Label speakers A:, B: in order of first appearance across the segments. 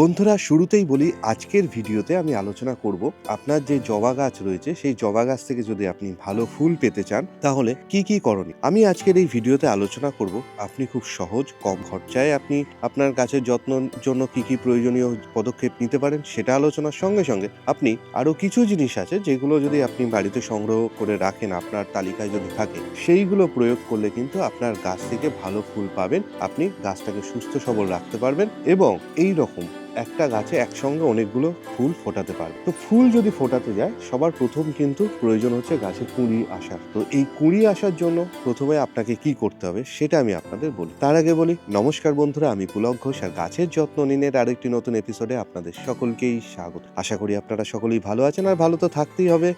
A: বন্ধুরা, শুরুতেই বলি, আজকের ভিডিওতে আমি আলোচনা করব আপনার যে জবা গাছ রয়েছে, সেই জবা গাছ থেকে যদি আপনি ভালো ফুল পেতে চান, তাহলে কি কি করণীয়? আমি আজকের এই ভিডিওতে আলোচনা করব, আপনি খুব সহজ, কম খরচায় আপনি আপনার গাছের যত্নর জন্য কি কি প্রয়োজনীয় পদক্ষেপ নিতে পারেন, সেটা আলোচনার সঙ্গে সঙ্গে আপনি আরও কিছু জিনিস আছে, যেগুলো যদি আপনি বাড়িতে সংগ্রহ করে রাখেন, আপনার তালিকায় যদি থাকে, সেইগুলো প্রয়োগ করলে কিন্তু আপনার গাছ থেকে ভালো ফুল পাবেন, আপনি গাছটাকে সুস্থ সবল রাখতে পারবেন এবং এই রকম একটা গাছে একসঙ্গে অনেকগুলো ফুল ফোটাতে পারবে তো ফুল যদি ফোটাতে যায়, সবার প্রথম কিন্তু প্রয়োজন হচ্ছে গাছে কুঁড়ি আসার। তো এই কুঁড়ি আসার জন্য প্রথমে আপনাকে কি করতে হবে, সেটা আমি আপনাদের বলি। তার আগে বলি, নমস্কার বন্ধুরা, আমি পুলক ঘোষ আর গাছের যত্ন নিনের আরেকটি নতুন এপিসোডে আপনাদের সকলকেই স্বাগত। আশা করি আপনারা সকলেই ভালো আছেন আর ভালো তো থাকতেই হবে।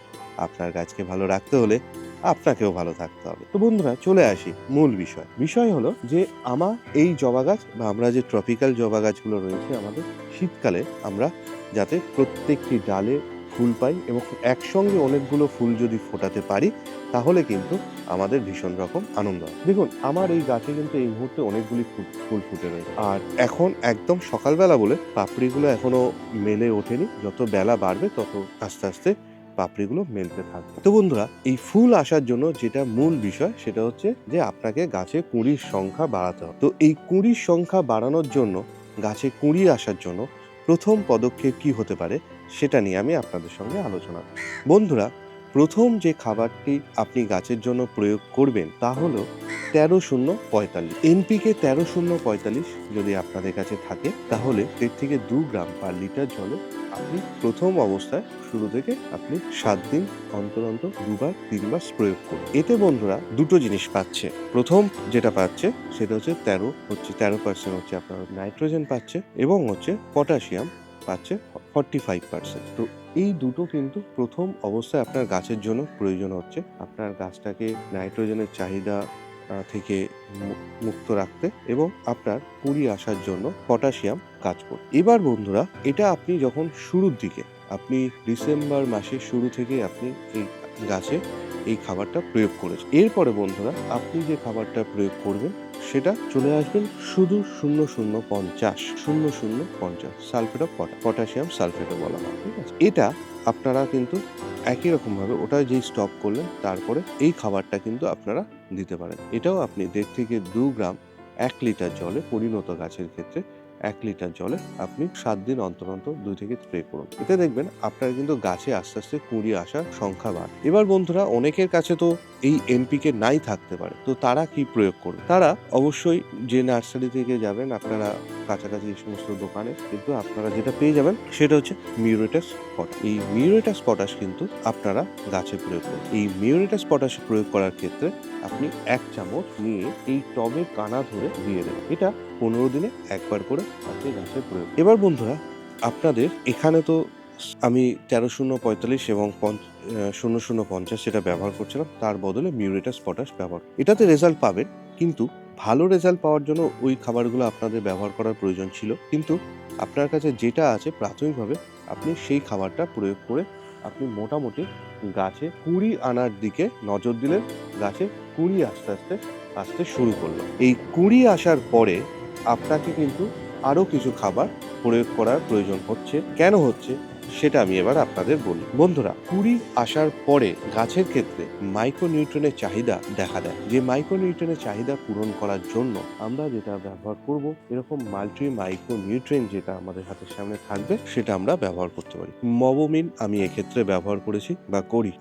A: আপনার গাছকে ভালো রাখতে হলে আপনাকেও ভালো থাকতে হবে। তো বন্ধুরা, চলে আসি মূল বিষয়। বিষয় হলো যে আমার এই জবা গাছ বা আমরা যে ট্রপিক্যাল জবা গাছগুলো রয়েছে আমাদের, শীতকালে আমরা যাতে প্রত্যেকটি ডালে ফুল পাই এবং একসঙ্গে অনেকগুলো ফুল যদি ফোটাতে পারি, তাহলে কিন্তু আমাদের ভীষণ রকম আনন্দ হয়। দেখুন, আমার এই গাছে কিন্তু এই মুহূর্তে অনেকগুলি ফুল ফুটে রয়েছে। আর এখন একদম সকালবেলা বলে পাপড়িগুলো এখনও মেলে ওঠেনি। যত বেলা বাড়বে, তত আস্তে আস্তে পাপড়িগুলো মেলতে থাকবে তো বন্ধুরা, এই ফুল আসার জন্য যেটা মূল বিষয় সেটা হচ্ছে যে আপনাকে গাছে কুঁড়ির সংখ্যা বাড়াতে হবে তো এই কুঁড়ির সংখ্যা বাড়ানোর জন্য, গাছে কুঁড়ি আসার জন্য প্রথম পদক্ষেপ কি হতে পারে সেটা নিয়ে আমি আপনাদের সঙ্গে আলোচনা। বন্ধুরা প্রথম যে খাবারটি আপনি গাছের জন্য প্রয়োগ করবেন তা হলো তেরো শূন্য পঁয়তাল্লিশ। এনপিকে তেরো শূন্য পঁয়তাল্লিশ যদি আপনাদের কাছে থাকে, তাহলে এর থেকে দু গ্রাম পার লিটার জলে আপনি প্রথম অবস্থায় শুরু থেকে আপনি সাত দিন অন্তর অন্তর দুবার, তিনবার প্রয়োগ করুন। এতে বন্ধুরা দুটো জিনিস পাচ্ছে। প্রথম যেটা পাচ্ছে, সেটা হচ্ছে তেরো হচ্ছে তেরো পার্সেন্ট হচ্ছে আপনার নাইট্রোজেন পাচ্ছে এবং হচ্ছে পটাশিয়াম পাচ্ছে ফর্টি ফাইভ পার্সেন্ট তো এই দুটো কিন্তু প্রথম অবস্থায় আপনার গাছের জন্য প্রয়োজন হচ্ছে। আপনার গাছটাকে নাইট্রোজেনের চাহিদা থেকে মুক্ত রাখতে এবং আপনার কুড়ি আসার জন্য পটাশিয়াম কাজ করবে এবার বন্ধুরা, এটা আপনি যখন শুরুর দিকে, আপনি ডিসেম্বর মাসের শুরু থেকে আপনি এই গাছে এই খাবারটা প্রয়োগ করেছেন। এরপরে বন্ধুরা, আপনি যে খাবারটা প্রয়োগ করবেন সেটা চলে আসবেন শুধু শূন্য শূন্য পঞ্চাশ, শূন্য শূন্য পঞ্চাশ, সালফেট অফ পটাশিয়াম সালফেটও বলা হয়, ঠিক আছে? এটা আপনারা কিন্তু একই রকমভাবে ওটা যেই স্টপ করলেন, তারপরে এই খাবারটা কিন্তু আপনারা দিতে পারেন। এটাও আপনি দেড় থেকে দু গ্রাম এক লিটার জলে পরিণত গাছের ক্ষেত্রে এক লিটার জলে আপনি সাত দিন অন্তর অন্তর দুই থেকে স্প্রে করুন। এতে দেখবেন আপনার কিন্তু গাছে আস্তে আস্তে কুঁড়ি আসার সংখ্যা বাড়ে এবার বন্ধুরা, অনেকের কাছে তো এই এনপিকে নাই থাকতে পারে। তো তারা কি প্রয়োগ করবে? তারা অবশ্যই যে নার্সারি থেকে যাবেন, আপনারা কাছাকাছি এই সমস্ত দোকানে কিন্তু আপনারা যেটা পেয়ে যাবেন সেটা হচ্ছে মিউরেটাস পটাশ। এই মিউরেটাস পটাশ কিন্তু আপনারা গাছে প্রয়োগ করুন। এই মিউরেটাস পটাশ প্রয়োগ করার ক্ষেত্রে আপনি এক চামচ নিয়ে এই টবে কানা ধরে দিয়ে দেবেন। এটা পনেরো দিনে একবার করে আপনি গাছে প্রয়োগ এবার বন্ধুরা, আপনাদের এখানে তো আমি তেরো শূন্য পঁয়তাল্লিশ এবং শূন্য শূন্য পঞ্চাশ সেটা ব্যবহার করছিলাম, তার বদলে মিউরেটাস পটাশ ব্যবহার এটাতে রেজাল্ট পাবেন কিন্তু ভালো রেজাল্ট পাওয়ার জন্য ওই খাবারগুলো আপনাদের ব্যবহার করার প্রয়োজন ছিল। কিন্তু আপনার কাছে যেটা আছে প্রাথমিকভাবে আপনি সেই খাবারটা প্রয়োগ করে আপনি মোটামুটি গাছে কুড়ি আনার দিকে নজর দিলেন, গাছে কুড়ি আস্তে আস্তে, আসতে শুরু করল। এই কুড়ি আসার পরে আপনাকে কিন্তু আরও কিছু খাবার প্রয়োগ করার প্রয়োজন হচ্ছে। কেন হচ্ছে? সেটা আমি এবার আপনাদের বলি। বন্ধুরা কুড়ি আসার পরে গাছের ক্ষেত্রে মাইক্রোনিউট্রনের চাহিদা দেখা দেয়। যে মাইক্রোনিউট্রনের চাহিদা পূরণ করার জন্য আমরা যেটা ব্যবহার করব, এরকম মাল্টি মাইক্রোনিউট্রেন যেটা আমাদের হাতের সামনে থাকবে, সেটা আমরা ব্যবহার করতে পারি। মবমিন আমি এক্ষেত্রে ব্যবহার করেছি বা করি।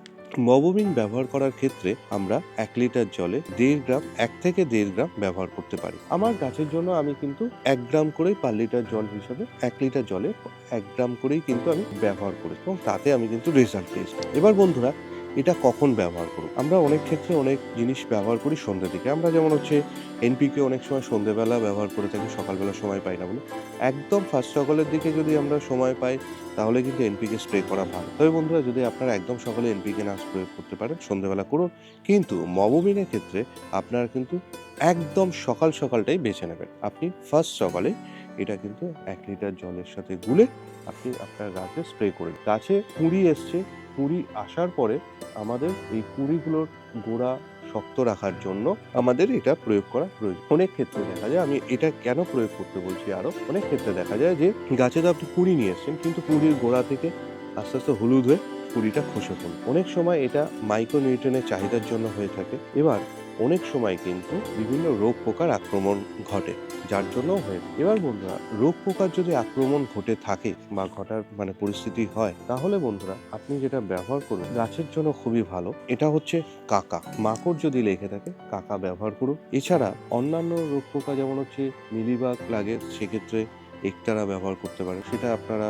A: মবোমিন ব্যবহার করার ক্ষেত্রে আমরা এক লিটার জলে দেড় গ্রাম, এক থেকে দেড় গ্রাম ব্যবহার করতে পারি। আমার গাছের জন্য আমি কিন্তু এক গ্রাম করেই পার লিটার জল হিসাবে এক লিটার জলে এক গ্রাম করেই কিন্তু আমি ব্যবহার করেছি এবং তাতে আমি কিন্তু রেজাল্ট পেয়েছি। এবার বন্ধুরা এটা কখন ব্যবহার করব? আমরা অনেক ক্ষেত্রে অনেক জিনিস ব্যবহার করি সন্ধ্যে দিকে। আমরা যেমন হচ্ছে এনপিকে অনেক সময় সন্ধ্যেবেলা ব্যবহার করে থাকি, সকালবেলা সময় পাই না বলে। একদম ফার্স্ট সকালের দিকে যদি আমরা সময় পাই, তাহলে কিন্তু এনপিকে স্প্রে করা ভালো। তবে বন্ধুরা, যদি আপনারা একদম সকালে এনপিকে না প্রয়োগ করতে পারেন, সন্ধ্যেবেলা করুন। কিন্তু মবোমিনের ক্ষেত্রে আপনারা কিন্তু একদম সকাল সকালটাই বেছে নেবেন। আপনি ফার্স্ট সকালে এটা কিন্তু এক লিটার জলের সাথে গুলে আপনি আপনার গাছে স্প্রে করুন গাছে কুঁড়ি এসছে। কুঁড়ি আসার পরে আমাদের এই কুঁড়িগুলোর গোড়া শক্ত রাখার জন্য আমাদের এটা প্রয়োগ করা প্রয়োজন। অনেক ক্ষেত্রে দেখা যায়, আমি এটা কেন প্রয়োগ করতে বলছি আরও অনেক ক্ষেত্রে দেখা যায় যে গাছে তো আপনি কুঁড়ি নিয়ে এসছেন, কিন্তু কুড়ির গোড়া থেকে আস্তে আস্তে হলুদ হয়ে কুড়িটা খসে পড়ে। অনেক সময় এটা মাইক্রোনিউট্রেনের চাহিদার জন্য হয়ে থাকে। এবার অনেক সময় কিন্তু বিভিন্ন রোগ পোকার আক্রমণ ঘটে, যার জন্য হয়ে। এবার বন্ধুরা, রোগ পোকার যদি আক্রমণ ঘটে থাকে বা ঘটার মানে পরিস্থিতি হয়, তাহলে বন্ধুরা, আপনি যেটা ব্যবহার করুন, গাছের জন্য খুবই ভালো। এটা হচ্ছে কাকা। মাকড় যদি লেগে থাকে, কাকা ব্যবহার করুন। এছাড়া অন্যান্য রোগ পোকা যেমন হচ্ছে মিলিবাগ লাগে, সেক্ষেত্রে একতারা ব্যবহার করতে পারেন। সেটা আপনারা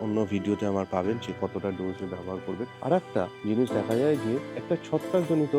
A: অন্য ভিডিওতে আমার পাবেন যে কতটা ডোজে ব্যবহার করবেন। আর একটা জিনিস দেখা যায় যে, একটা ছত্রাকজনিত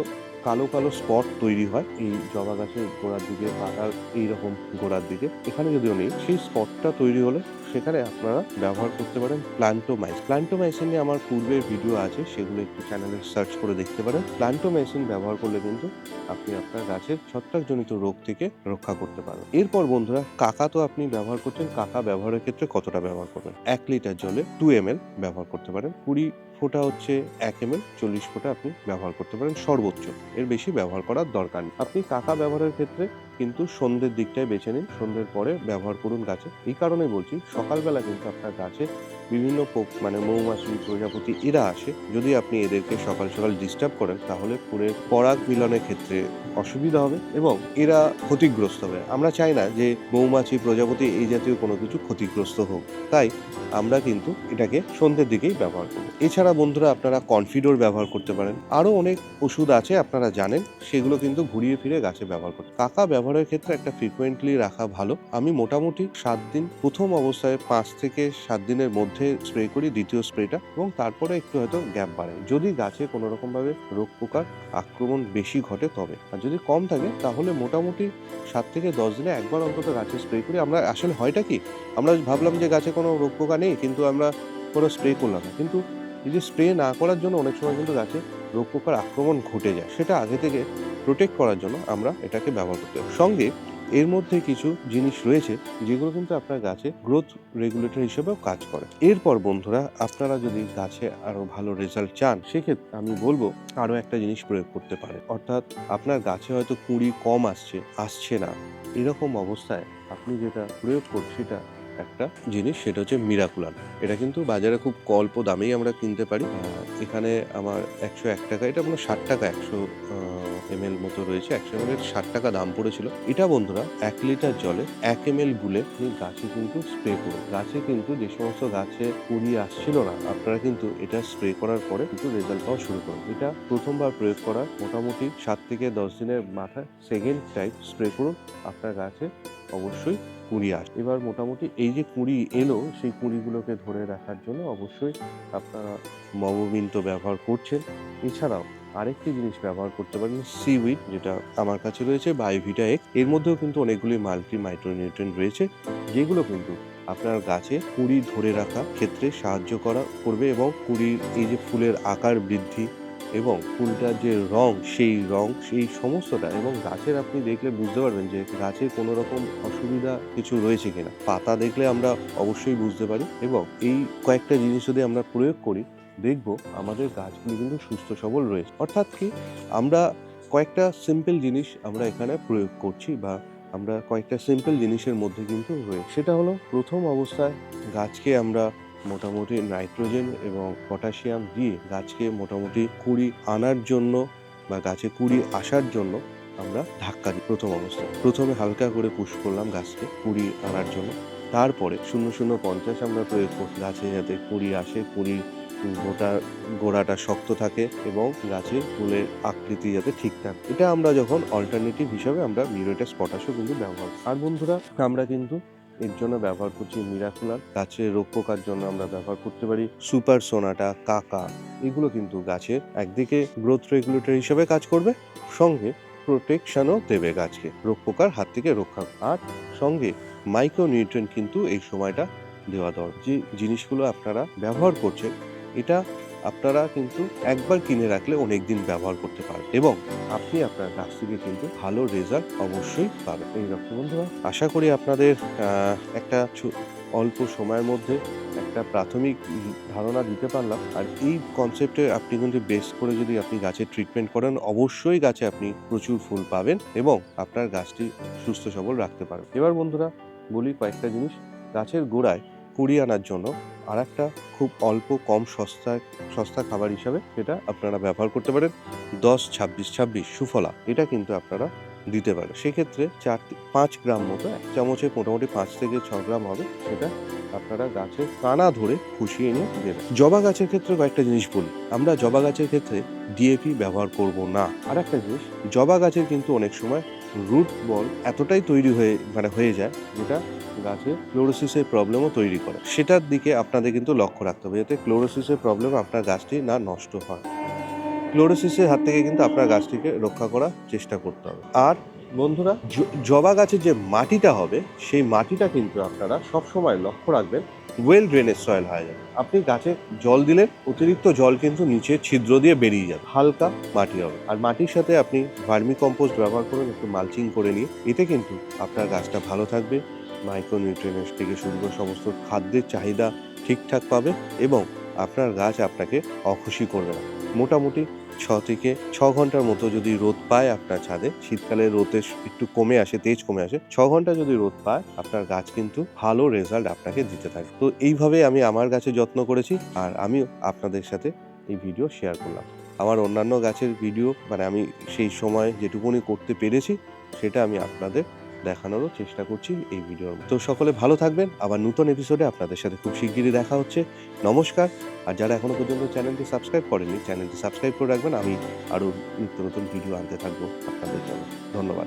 A: কালো কালো স্পট তৈরি হয় এই জবা গাছের গোড়ার দিকে, পাতার এইরকম গোড়ার দিকে। এখানে যদিও নেই, সেই স্পটটা তৈরি হলে সেখানে আপনারা ব্যবহার করতে পারেন প্লান্টোমাইস প্লান্টোমাইসিন নিয়ে আমার পূর্বের ভিডিও আছে, সেগুলো একটু চ্যানেলে সার্চ করে দেখতে পারেন। প্লান্টোমাইসিন ব্যবহার করলে কিন্তু আপনি আপনার গাছের ছত্রাকজনিত রোগ থেকে রক্ষা করতে পারেন এরপর বন্ধুরা, কাকা তো আপনি ব্যবহার করছেন, কাকা ব্যবহারের ক্ষেত্রে কতটা ব্যবহার করবেন? এক লিটার জলে টু এম ব্যবহার করতে পারেন। কুড়ি ফোঁটা হচ্ছে এক এম চল্লিশ ফোঁটা আপনি ব্যবহার করতে পারেন সর্বোচ্চ। এর বেশি ব্যবহার করার দরকার নেই। আপনি কাকা ব্যবহারের ক্ষেত্রে কিন্তু সন্ধ্যের দিকটাই বেছে নিন। সন্ধ্যের পরে ব্যবহার করুন গাছে। এই কারণে বলছি, সকালবেলা কিন্তু আপনার গাছে বিভিন্ন মানে মৌমাছি, প্রজাপতি, এরা আসে। যদি আপনি এদেরকে সকাল সকাল ডিস্টার্ব করেন, তাহলে ফুলের পরাগ মিলনের ক্ষেত্রে অসুবিধা হবে এবং এরা ক্ষতিগ্রস্ত হবে। আমরা চাই না যে মৌমাছি, প্রজাপতি এই জাতীয় কোনো কিছু ক্ষতিগ্রস্ত হোক। তাই আমরা কিন্তু এটাকে সন্ধ্যের দিকেই ব্যবহার করব। এছাড়া বন্ধুরা, আপনারা কনফিডোর ব্যবহার করতে পারেন। আরও অনেক ওষুধ আছে, আপনারা জানেন। সেগুলো কিন্তু ঘুরিয়ে ফিরে গাছে ব্যবহার করতে কাকা ব্যবহারের ক্ষেত্রে একটা ফ্রিকোয়েন্টলি রাখা ভালো। আমি মোটামুটি সাত দিন প্রথম অবস্থায় পাঁচ থেকে সাত দিনের মধ্যে স্প্রে করি দ্বিতীয় স্প্রেটা এবং তারপরে একটু হয়তো গ্যাপ বাড়াই। যদি গাছে কোনো রকমভাবে রোগ পোকার আক্রমণ বেশি ঘটে তবে। আর যদি কম থাকে তাহলে মোটামুটি সাত থেকে দশ দিনে একবার অন্তত গাছে স্প্রে করি। আমরা আসলে হয়টা কি? আমরা ভাবলাম যে গাছে কোনো রোগ পোকা নেই কিন্তু আমরা কোনো স্প্রে করলাম না। কিন্তু এই যে স্প্রে না করার জন্য অনেক সময় কিন্তু গাছে রোগ পোকার আক্রমণ ঘটে যায়। সেটা আগে থেকে প্রোটেক্ট করার জন্য আমরা এটাকে ব্যবহার করতে হবে সঙ্গে এর মধ্যে কিছু জিনিস রয়েছে যেগুলো কিন্তু আপনার গাছে গ্রোথ রেগুলেটর হিসেবেও কাজ করে। এরপর বন্ধুরা, আপনারা যদি গাছে আরও ভালো রেজাল্ট চান, সেক্ষেত্রে আমি বলব আরও একটা জিনিস প্রয়োগ করতে পারেন। অর্থাৎ আপনার গাছে হয়তো কুড়ি কম আসছে আসছে না। এরকম অবস্থায় আপনি যেটা প্রয়োগ করছেন সেটা একটা জিনিস, সেটা হচ্ছে মিরাকুলার এটা কিন্তু বাজারে খুব অল্প দামেই আমরা কিনতে পারি। এখানে আমার একশো এক টাকা, এটা মানে ষাট টাকা, একশো এম এল মতো রয়েছে, একশো এম এর ষাট টাকা দাম পড়েছিল। এটা বন্ধুরা, এক লিটার জলে এক এম এল গুলে আপনি গাছে কিন্তু স্প্রে করুন। গাছে কিন্তু যে সমস্ত গাছে কুড়ি আসছিল না, আপনারা কিন্তু এটা স্প্রে করার পরে কিন্তু রেজাল্ট পাওয়া শুরু করুন। এটা প্রথমবার প্রয়োগ করার মোটামুটি সাত থেকে দশ দিনের মাথায় সেকেন্ড টাইম স্প্রে করুন। আপনার গাছে অবশ্যই কুঁড়ি আসে। এবার মোটামুটি এই যে কুঁড়ি এলো, সেই কুঁড়িগুলোকে ধরে রাখার জন্য অবশ্যই আপনারা মবমিন্ত ব্যবহার করছেন। এছাড়াও আরেকটি জিনিস ব্যবহার করতে পারেন, সিউইড, যেটা আমার কাছে রয়েছে, বায়োভিটা এক এর মধ্যেও কিন্তু অনেকগুলি মাল্টি মাইক্রোনিউট্রেন রয়েছে, যেগুলো কিন্তু আপনার গাছে কুড়ি ধরে রাখা ক্ষেত্রে সাহায্য করা করবে এবং কুড়ির এই যে ফুলের আকার বৃদ্ধি এবং ফুলটার যে রং, সেই রং, সেই সমস্তটা এবং গাছের আপনি দেখলে বুঝতে পারবেন যে গাছের কোনো রকম অসুবিধা কিছু রয়েছে কিনা। পাতা দেখলে আমরা অবশ্যই বুঝতে পারি এবং এই কয়েকটা জিনিস যদি আমরা প্রয়োগ করি, দেখব আমাদের গাছগুলি কিন্তু সুস্থ সবল রয়েছে। অর্থাৎ কি, আমরা কয়েকটা সিম্পল জিনিস আমরা এখানে প্রয়োগ করছি বা আমরা কয়েকটা সিম্পল জিনিসের মধ্যে কিন্তু রয়েছে। সেটা হলো, প্রথম অবস্থায় গাছকে আমরা মোটামুটি নাইট্রোজেন এবং পটাশিয়াম দিয়ে গাছকে মোটামুটি কুড়ি আনার জন্য বা গাছে কুড়ি আসার জন্য আমরা ধাক্কা দিই প্রথম অবস্থায়। প্রথমে হালকা করে পুশ করলাম গাছকে কুড়ি আনার জন্য। তারপরে শূন্য শূন্য পঞ্চাশ আমরা প্রয়োগ করি। গাছে যাতে কুড়ি আসে, কুড়ি গোটা গোড়াটা শক্ত থাকে এবং গাছের ফুলের আকৃতি যাতে ঠিক থাকে। এটা আমরা যখন অল্টারনেটিভ হিসাবে আমরা মিউরেটাস পটাশও কিন্তু ব্যবহার। আর বন্ধুরা, আমরা কিন্তু এর জন্য ব্যবহার করছি মিরাকুলার গাছের রোগ পোকার জন্য আমরা ব্যবহার করতে পারি। সুপার সোনাটা কাকা এগুলো কিন্তু গাছের একদিকে গ্রোথ রেগুলেটর হিসেবে কাজ করবে, সঙ্গে প্রোটেকশনও দেবে গাছকে রোগ পোকার হাত থেকে রক্ষা আর সঙ্গে মাইক্রো নিউট্রেন কিন্তু এই সময়টা দেওয়া দরকার। যে জিনিসগুলো আপনারা ব্যবহার করছেন, এটা আপনারা কিন্তু একবার কিনে রাখলে অনেক দিন ব্যবহার করতে পারেন এবং আপনি আপনার গাছ থেকে কিন্তু ভালো রেজাল্ট অবশ্যই পাবেন। এই রকম বন্ধুরা, আশা করি আপনাদের একটা অল্প সময়ের মধ্যে একটা প্রাথমিক ধারণা দিতে পারলাম। আর এই কনসেপ্টে আপনি কিন্তু বেস করে যদি আপনি গাছের ট্রিটমেন্ট করেন, অবশ্যই গাছে আপনি প্রচুর ফুল পাবেন এবং আপনার গাছটি সুস্থ সবল রাখতে পারবেন। এবার বন্ধুরা, বলি কয়েকটা জিনিস। গাছের গোড়ায় কুড়ি আনার জন্য আর একটা খুব অল্প কম সস্তায় সস্তা খাবার হিসাবে সেটা আপনারা ব্যবহার করতে পারেন। দশ, ছাব্বিশ ছাব্বিশ সুফলা, এটা কিন্তু আপনারা দিতে পারেন। সেক্ষেত্রে চার পাঁচ গ্রাম মতো, এক চামচে মোটামুটি পাঁচ থেকে ছ গ্রাম হবে, সেটা আপনারা গাছের কানা ধরে খুশিয়ে নিয়ে দেবেন। জবা গাছের ক্ষেত্রে কয়েকটা জিনিস বলি। আমরা জবা গাছের ক্ষেত্রে ডিএপি ব্যবহার করব না। আর একটা জিনিস, জবা গাছের কিন্তু অনেক সময় রুট বল এতটাই তৈরি হয়ে মানে হয়ে যায়, যেটা গাছে ক্লোরোসিসের প্রবলেমও তৈরি করে। সেটার দিকে আপনাদের কিন্তু লক্ষ্য রাখতে হবে, যাতে ক্লোরোসিসের প্রবলেম আপনার গাছটি না নষ্ট হয়। ক্লোরোসিসের হাত থেকে কিন্তু আপনার গাছটিকে রক্ষা করার চেষ্টা করতে হবে। আর বন্ধুরা জবা গাছের যে মাটিটা হবে, সেই মাটিটা কিন্তু আপনারা সবসময় লক্ষ্য রাখবেন ওয়েল ড্রেনেজ সয়েল হয়ে যাবে। আপনি গাছে জল দিলে অতিরিক্ত জল কিন্তু নিচে ছিদ্র দিয়ে বেরিয়ে যাবে। হালকা মাটি হবে। আর মাটির সাথে আপনি ভার্মি কম্পোস্ট ব্যবহার করুন, একটু মালচিং করে নিয়ে। এতে কিন্তু আপনার গাছটা ভালো থাকবে মাইক্রোনিউট্রিয়েন্টস থেকে শুরু করে সমস্ত খাদ্যের চাহিদা ঠিকঠাক পাবে এবং আপনার গাছ আপনাকে অখুশি করবে না। মোটামুটি ছ থেকে ছ ঘণ্টার মতো যদি রোদ পায় আপনার ছাদে, শীতকালে রোদে একটু কমে আসে, তেজ কমে আসে, ছ ঘণ্টা যদি রোদ পায়, আপনার গাছ কিন্তু ভালো রেজাল্ট আপনাকে দিতে থাকে। তো এইভাবে আমি আমার গাছে যত্ন করেছি আর আমিও আপনাদের সাথে এই ভিডিও শেয়ার করলাম। আমার অন্যান্য গাছের ভিডিও মানে আমি সেই সময় যেটুকুনি করতে পেরেছি, সেটা আমি আপনাদের দেখানোরও চেষ্টা করছি এই ভিডিওর তো সকলে ভালো থাকবেন। আবার নতুন এপিসোডে আপনাদের সাথে খুব শিগগিরই দেখা হচ্ছে। নমস্কার। আর যারা এখনও পর্যন্ত চ্যানেলটি সাবস্ক্রাইব করেনি চ্যানেলটি সাবস্ক্রাইব করে রাখবেন। আমি আরও নিত্য নতুন ভিডিও আনতে থাকব আপনাদের জন্য। ধন্যবাদ।